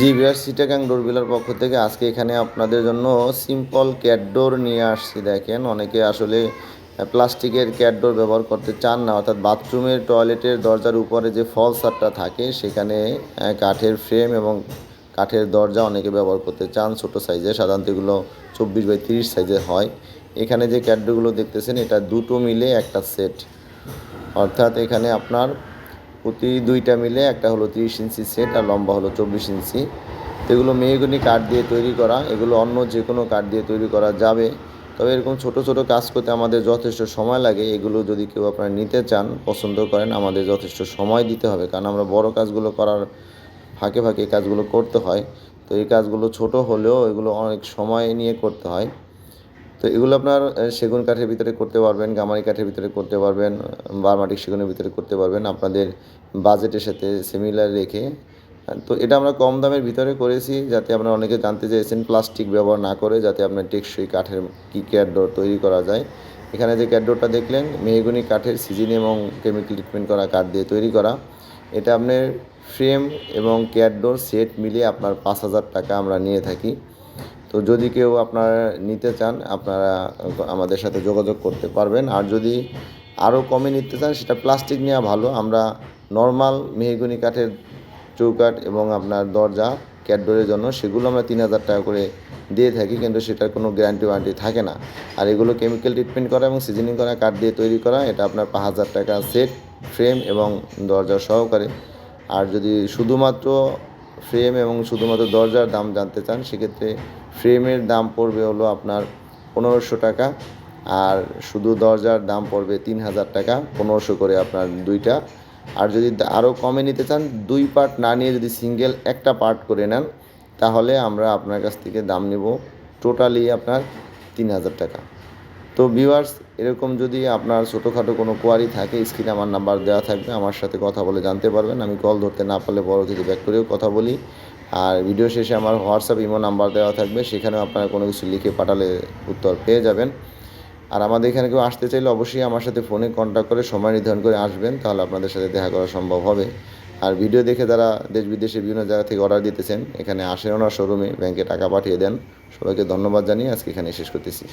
জি বিয়ার সিটাগাং ডোরবিলার পক্ষ থেকে আজকে এখানে আপনাদের জন্য সিম্পল ক্যাটডোর নিয়ে আসছি। দেখেন, অনেকে আসলে প্লাস্টিকের ক্যাটডোর ব্যবহার করতে চান না, অর্থাৎ বাথরুমের টয়লেটের দরজার উপরে যে ফল সারটা থাকে, সেখানে কাঠের ফ্রেম এবং কাঠের দরজা অনেকে ব্যবহার করতে চান। ছোট সাইজে সাধারণত এগুলো চব্বিশ বাই তিরিশ সাইজের হয়। এখানে যে ক্যাটডোরগুলো দেখতেছেন, এটা দুটো মিলে একটা সেট অর্থাৎ এখানে আপনার প্রতি দুইটা মিলে একটা হলো তিরিশ ইঞ্চি সেট আর লম্বা হলো চব্বিশ ইঞ্চি। তো এগুলো মেহগুনি কাঠ দিয়ে তৈরি করা, এগুলো অন্য যে কোনো কাঠ দিয়ে তৈরি করা যাবে। তবে এরকম ছোট ছোট কাজ করতে আমাদের যথেষ্ট সময় লাগে। এগুলো যদি কেউ আপনারা নিতে চান, পছন্দ করেন, আমাদের যথেষ্ট সময় দিতে হবে। কারণ আমরা বড় কাজগুলো করার ফাঁকে ফাঁকে কাজগুলো করতে হয়। তো এই কাজগুলো ছোট হলেও এগুলো অনেক সময় নিয়ে করতে হয়। তো এগুলো আপনার সেগুন কাঠের ভিতরে করতে পারবেন, গামারি কাঠের ভিতরে করতে পারবেন, বারমাটিক সেগুনের ভিতরে করতে পারবেন, আপনাদের বাজেটের সাথে সিমিলার রেখে। তো এটা আমরা কম দামের ভিতরে করেছি যাতে আপনারা অনেকে জানতে চাইছেন প্লাস্টিক ব্যবহার না করে যাতে আপনার টেকসই কাঠের কী ক্যাটডোর তৈরি করা যায়। এখানে যে ক্যাটডোরটা দেখলেন, মেহগুনি কাঠের সিজন এবং কেমিক্যাল ট্রিটমেন্ট করা কাঠ দিয়ে তৈরি করা। এটা আপনার ফ্রেম এবং ক্যাটডোর সেট মিলিয়ে আপনার পাঁচ হাজার টাকা আমরা নিয়ে থাকি। তো যদি কেউ আপনারা নিতে চান, আপনারা আমাদের সাথে যোগাযোগ করতে পারবেন। আর যদি আরও কমে নিতে চান, সেটা প্লাস্টিক নেওয়া ভালো। আমরা নর্মাল মেহগুনি কাঠের চৌকাঠ এবং আপনার দরজা ক্যাটডোরের জন্য, সেগুলো আমরা তিন হাজার টাকা করে দিয়ে থাকি, কিন্তু সেটার কোনো গ্যারান্টি ওয়ারেন্টি থাকে না। আর এগুলো কেমিক্যাল ট্রিটমেন্ট করা এবং সিজনিং করা, কাঠ দিয়ে তৈরি করা, এটা আপনার পাঁচ হাজার টাকা সেট, ফ্রেম এবং দরজা সহকারে। আর যদি শুধুমাত্র ফ্রেম এবং শুধুমাত্র দরজার দাম জানতে চান, সেক্ষেত্রে ফ্রেমের দাম পড়বে হলো আপনার পনেরোশো টাকা আর শুধু দরজার দাম পড়বে তিন হাজার টাকা, পনেরোশো করে আপনার দুইটা। আর যদি আরও কমে নিতে চান, দুই পার্ট না নিয়ে যদি সিঙ্গেল একটা পার্ট করে নেন, তাহলে আমরা আপনার কাছ থেকে দাম নেব টোটালি আপনার তিন হাজার টাকা। তো ভিউয়ার্স এরকম যদি আপনার ছোটোখাটো কোনো কোয়ারি থাকে স্ক্রিনে আমার নাম্বার দেওয়া থাকবে, আমার সাথে কথা বলে জানতে পারবেন। আমি কল ধরতে না পারলে বড় পরবর্তীতে ব্যাক করেও কথা বলি। আর ভিডিও শেষে আমার হোয়াটসঅ্যাপ ইমো নাম্বার দেওয়া থাকবে, সেখানেও আপনারা কোনো কিছু লিখে পাঠালে উত্তর পেয়ে যাবেন। আর আমাদের এখানে কেউ আসতে চাইলে অবশ্যই আমার সাথে ফোনে কন্ট্যাক্ট করে সময় নির্ধারণ করে আসবেন, তাহলে আপনাদের সাথে দেখা করা সম্ভব হবে। আর ভিডিও দেখে যারা দেশ বিদেশে বিভিন্ন জায়গা থেকে অর্ডার দিতেছেন, এখানে আসেন ওনার শোরুমে ব্যাংকে টাকা পাঠিয়ে দেন। সবাইকে ধন্যবাদ জানিয়ে আজকে এখানে শেষ করতেছি।